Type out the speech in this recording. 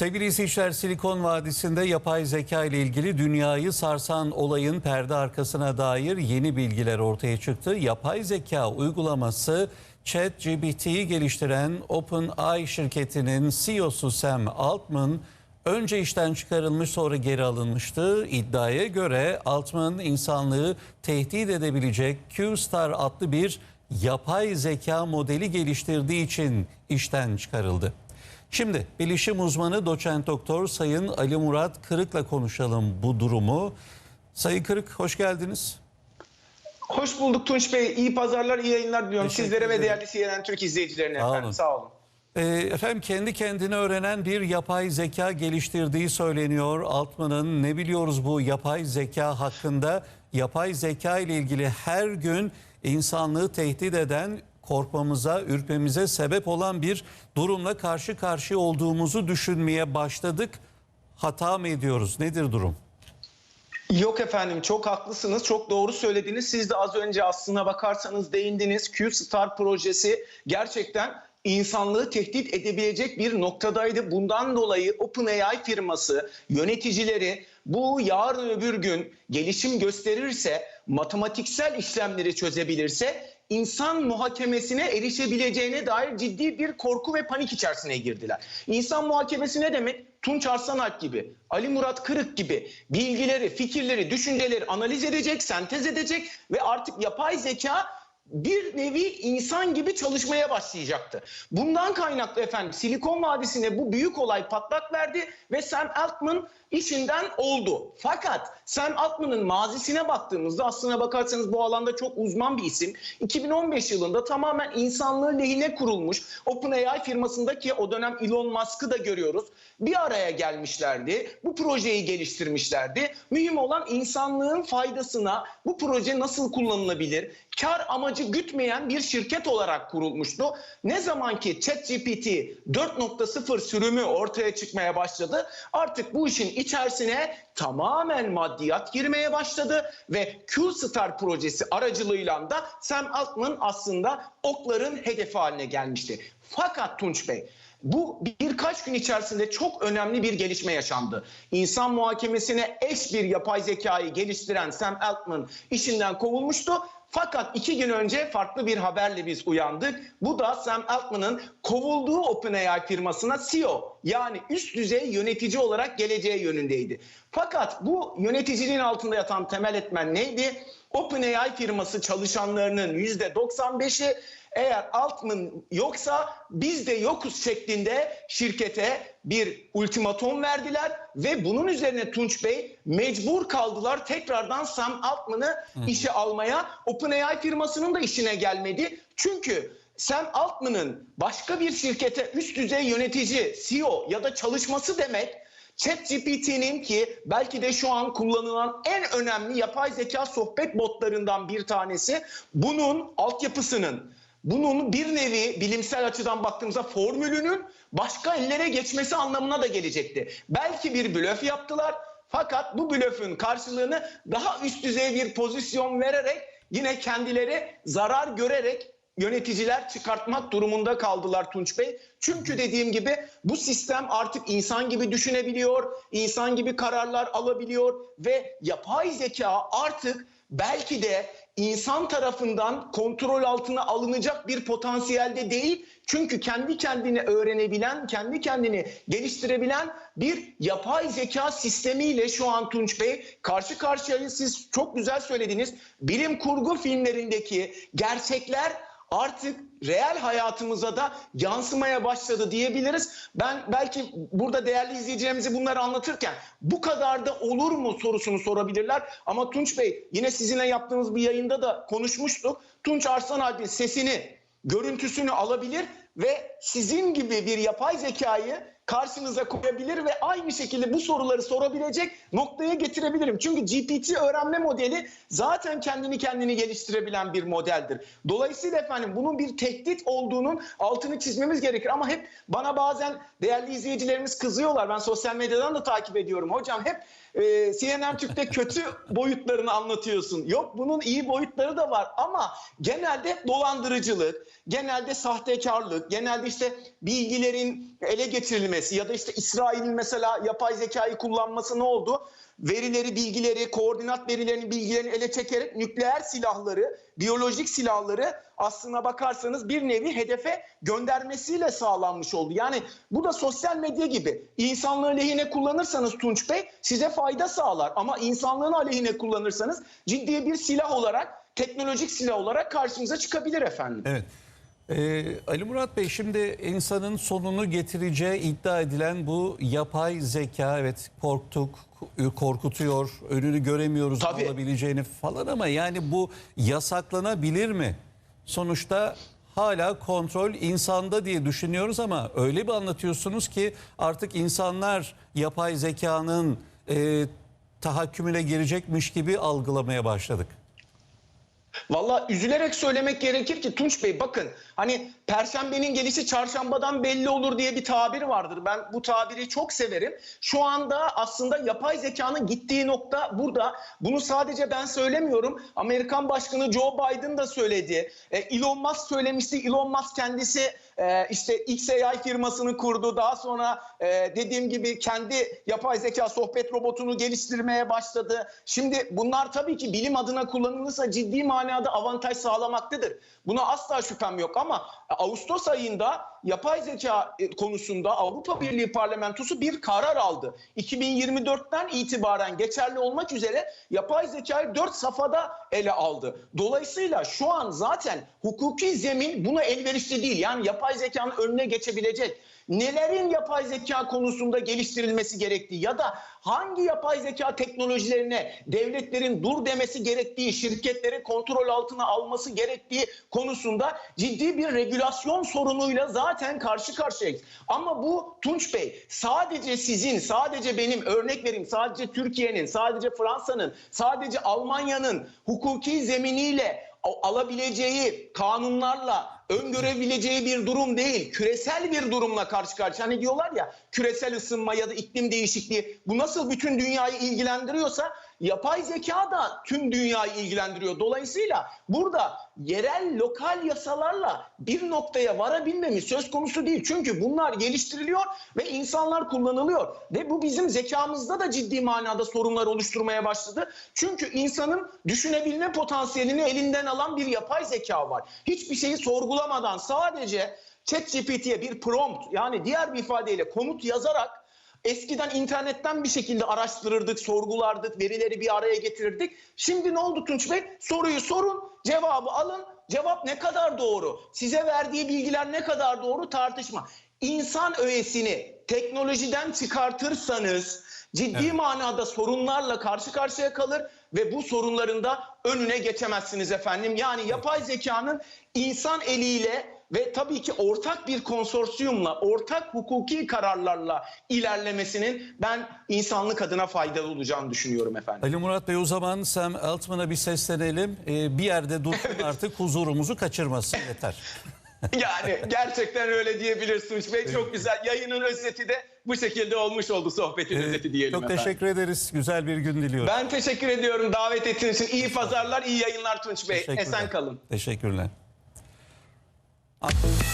Sevgili izleyiciler Silikon Vadisi'nde yapay zeka ile ilgili dünyayı sarsan olayın perde arkasına dair yeni bilgiler ortaya çıktı. Yapay zeka uygulaması ChatGPT'yi geliştiren OpenAI şirketinin CEO'su Sam Altman önce işten çıkarılmış sonra geri alınmıştı. İddiaya göre Altman insanlığı tehdit edebilecek Q-Star adlı bir yapay zeka modeli geliştirdiği için işten çıkarıldı. Şimdi bilişim uzmanı doçent doktor Sayın Ali Murat Kırık'la konuşalım bu durumu. Sayın Kırık hoş geldiniz. Hoş bulduk Tunç Bey. İyi pazarlar, iyi yayınlar diliyorum Teşekkür sizlere ve ederim. değerli CNN Türk izleyicilerine Sağ efendim. olun. Sağ olun. Ee, efendim kendi kendine öğrenen bir yapay zeka geliştirdiği söyleniyor. Altman'ın ne biliyoruz bu yapay zeka hakkında? Yapay zeka ile ilgili her gün insanlığı tehdit eden korkmamıza, ürpemize sebep olan bir durumla karşı karşıya olduğumuzu düşünmeye başladık. Hata mı ediyoruz? Nedir durum? Yok efendim çok haklısınız. Çok doğru söylediniz. Siz de az önce aslına bakarsanız değindiniz. Q-Star projesi gerçekten insanlığı tehdit edebilecek bir noktadaydı. Bundan dolayı OpenAI firması yöneticileri bu yarın öbür gün gelişim gösterirse, matematiksel işlemleri çözebilirse insan muhakemesine erişebileceğine dair ciddi bir korku ve panik içerisine girdiler. İnsan muhakemesi ne demek? Tunç Arsanalp gibi, Ali Murat Kırık gibi bilgileri, fikirleri, düşünceleri analiz edecek, sentez edecek ve artık yapay zeka bir nevi insan gibi çalışmaya başlayacaktı. Bundan kaynaklı efendim Silikon Vadisi'ne bu büyük olay patlak verdi ve Sam Altman işinden oldu. Fakat Sam Altman'ın mazisine baktığımızda aslına bakarsanız bu alanda çok uzman bir isim. 2015 yılında tamamen insanlığı lehine kurulmuş OpenAI firmasındaki o dönem Elon Musk'ı da görüyoruz. Bir araya gelmişlerdi. Bu projeyi geliştirmişlerdi. Mühim olan insanlığın faydasına bu proje nasıl kullanılabilir? Kar amacı gütmeyen bir şirket olarak kurulmuştu. Ne zaman ki ChatGPT 4.0 sürümü ortaya çıkmaya başladı artık bu işin içerisine tamamen maddiyat girmeye başladı ve Q-Star projesi aracılığıyla da Sam Altman aslında okların hedefi haline gelmişti. Fakat Tunç Bey bu birkaç gün içerisinde çok önemli bir gelişme yaşandı. İnsan muhakemesine eş bir yapay zekayı geliştiren Sam Altman işinden kovulmuştu. Fakat iki gün önce farklı bir haberle biz uyandık. Bu da Sam Altman'ın kovulduğu OpenAI firmasına CEO yani üst düzey yönetici olarak geleceği yönündeydi. Fakat bu yöneticiliğin altında yatan temel etmen neydi? OpenAI firması çalışanlarının %95'i eğer Altman yoksa biz de yokuz şeklinde şirkete bir ultimatom verdiler ve bunun üzerine Tunç Bey mecbur kaldılar tekrardan Sam Altman'ı işe almaya. OpenAI firmasının da işine gelmedi. Çünkü Sam Altman'ın başka bir şirkete üst düzey yönetici, CEO ya da çalışması demek ChatGPT'nin ki belki de şu an kullanılan en önemli yapay zeka sohbet botlarından bir tanesi bunun altyapısının bunun bir nevi bilimsel açıdan baktığımızda formülünün başka ellere geçmesi anlamına da gelecekti. Belki bir blöf yaptılar fakat bu blöfün karşılığını daha üst düzey bir pozisyon vererek yine kendileri zarar görerek yöneticiler çıkartmak durumunda kaldılar Tunç Bey. Çünkü dediğim gibi bu sistem artık insan gibi düşünebiliyor, insan gibi kararlar alabiliyor ve yapay zeka artık belki de insan tarafından kontrol altına alınacak bir potansiyelde değil. Çünkü kendi kendini öğrenebilen, kendi kendini geliştirebilen bir yapay zeka sistemiyle şu an Tunç Bey karşı karşıyayız. Siz çok güzel söylediniz. Bilim kurgu filmlerindeki gerçekler artık reel hayatımıza da yansımaya başladı diyebiliriz. Ben belki burada değerli izleyicilerimizi bunları anlatırken bu kadar da olur mu sorusunu sorabilirler. Ama Tunç Bey yine sizinle yaptığımız bir yayında da konuşmuştuk. Tunç Arslan Alp'in sesini, görüntüsünü alabilir ve sizin gibi bir yapay zekayı karşınıza koyabilir ve aynı şekilde bu soruları sorabilecek noktaya getirebilirim. Çünkü GPT öğrenme modeli zaten kendini kendini geliştirebilen bir modeldir. Dolayısıyla efendim bunun bir tehdit olduğunun altını çizmemiz gerekir. Ama hep bana bazen değerli izleyicilerimiz kızıyorlar. Ben sosyal medyadan da takip ediyorum. Hocam hep e, CNN Türk'te kötü boyutlarını anlatıyorsun. Yok bunun iyi boyutları da var ama genelde dolandırıcılık, genelde sahtekarlık, genelde işte bilgilerin ele geçirilmesi ya da işte İsrail'in mesela yapay zekayı kullanması ne oldu? Verileri, bilgileri, koordinat verilerini, bilgilerini ele çekerek nükleer silahları, biyolojik silahları aslına bakarsanız bir nevi hedefe göndermesiyle sağlanmış oldu. Yani bu da sosyal medya gibi. İnsanlığı lehine kullanırsanız Tunç Bey size fayda sağlar. Ama insanlığın aleyhine kullanırsanız ciddi bir silah olarak, teknolojik silah olarak karşınıza çıkabilir efendim. Evet. Ee, Ali Murat Bey şimdi insanın sonunu getireceği iddia edilen bu yapay zeka evet korktuk, korkutuyor, önünü göremiyoruz Tabii. olabileceğini falan ama yani bu yasaklanabilir mi? Sonuçta hala kontrol insanda diye düşünüyoruz ama öyle bir anlatıyorsunuz ki artık insanlar yapay zekanın e, tahakkümüne girecekmiş gibi algılamaya başladık. Valla üzülerek söylemek gerekir ki Tunç Bey bakın hani perşembenin gelişi çarşambadan belli olur diye bir tabir vardır. Ben bu tabiri çok severim. Şu anda aslında yapay zekanın gittiği nokta burada. Bunu sadece ben söylemiyorum. Amerikan Başkanı Joe Biden da söyledi. E, Elon Musk söylemişti. Elon Musk kendisi e, işte XAI firmasını kurdu. Daha sonra e, dediğim gibi kendi yapay zeka sohbet robotunu geliştirmeye başladı. Şimdi bunlar tabii ki bilim adına kullanılırsa ciddi manada avantaj sağlamaktadır. Buna asla şüphem yok ama Ağustos ayında yapay zeka e, konusunda Avrupa Birliği Parlamentosu bir karar aldı. 2024'ten itibaren geçerli olmak üzere yapay zekayı 4 safhada ele aldı. Dolayısıyla şu an zaten hukuki zemin buna elverişli değil. Yani yapay zekanın önüne geçebilecek nelerin yapay zeka konusunda geliştirilmesi gerektiği ya da hangi yapay zeka teknolojilerine devletlerin dur demesi gerektiği, şirketlerin kontrol altına alması gerektiği konusunda ciddi bir regülasyon sorunuyla zaten karşı karşıyayız. Ama bu Tunç Bey sadece sizin, sadece benim örnek vereyim, sadece Türkiye'nin, sadece Fransa'nın, sadece Almanya'nın hukuki zeminiyle alabileceği kanunlarla öngörebileceği bir durum değil. Küresel bir durumla karşı karşıya. Hani diyorlar ya küresel ısınma ya da iklim değişikliği bu nasıl bütün dünyayı ilgilendiriyorsa yapay zeka da tüm dünyayı ilgilendiriyor. Dolayısıyla burada yerel lokal yasalarla bir noktaya varabilmemiz söz konusu değil. Çünkü bunlar geliştiriliyor ve insanlar kullanılıyor. Ve bu bizim zekamızda da ciddi manada sorunlar oluşturmaya başladı. Çünkü insanın düşünebilme potansiyelini elinden alan bir yapay zeka var. Hiçbir şeyi sorgulamadan sadece ChatGPT'ye bir prompt yani diğer bir ifadeyle komut yazarak Eskiden internetten bir şekilde araştırırdık, sorgulardık, verileri bir araya getirirdik. Şimdi ne oldu Tunç Bey? Soruyu sorun, cevabı alın. Cevap ne kadar doğru? Size verdiği bilgiler ne kadar doğru tartışma. İnsan öğesini teknolojiden çıkartırsanız ciddi manada sorunlarla karşı karşıya kalır ve bu sorunların da önüne geçemezsiniz efendim. Yani yapay zekanın insan eliyle ve tabii ki ortak bir konsorsiyumla, ortak hukuki kararlarla ilerlemesinin ben insanlık adına faydalı olacağını düşünüyorum efendim. Ali Murat Bey o zaman Sam Altman'a bir seslenelim. Ee, bir yerde dursun artık huzurumuzu kaçırmasın yeter. Yani gerçekten öyle diyebiliriz Tunç Bey. Çok güzel. Yayının özeti de bu şekilde olmuş oldu sohbetin özeti diyelim Çok efendim. teşekkür ederiz. Güzel bir gün diliyorum. Ben teşekkür ediyorum davet ettiğiniz için. İyi pazarlar, iyi yayınlar Tunç Bey. Esen kalın. Teşekkürler. I'll